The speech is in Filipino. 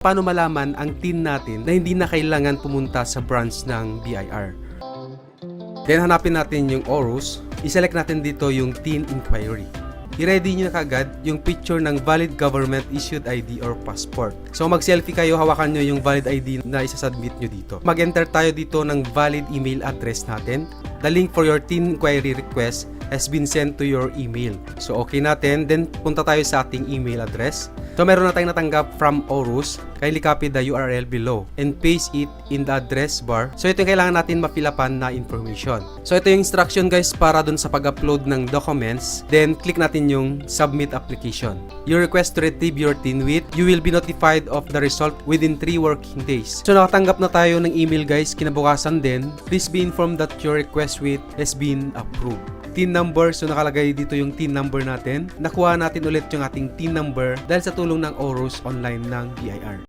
Paano malaman ang TIN natin na hindi na kailangan pumunta sa branch ng BIR? Then hanapin natin yung ORUS. I-select natin dito yung TIN Inquiry. I-ready nyo na kagad yung picture ng valid government issued ID or passport. So mag-selfie kayo, hawakan nyo yung valid ID na isasubmit nyo dito. Mag-enter tayo dito ng valid email address natin. The link for your TIN inquiry request has been sent to your email. So okay natin, then punta tayo sa ating email address. So meron na tayong natanggap from Orus. Kindly copy the URL below and paste it in the address bar. So ito yung kailangan natin mapilapan na information. So ito yung instruction guys para dun sa pag-upload ng documents. Then click natin yung submit application. You request to retrieve your TIN with, you will be notified of the result within 3 working days. So nakatanggap na tayo ng email guys kinabukasan din. Please be informed that your request with has been approved. TIN number. So nakalagay dito yung TIN number natin. Nakuha natin ulit yung ating TIN number dahil sa tulong ng Orus online ng BIR.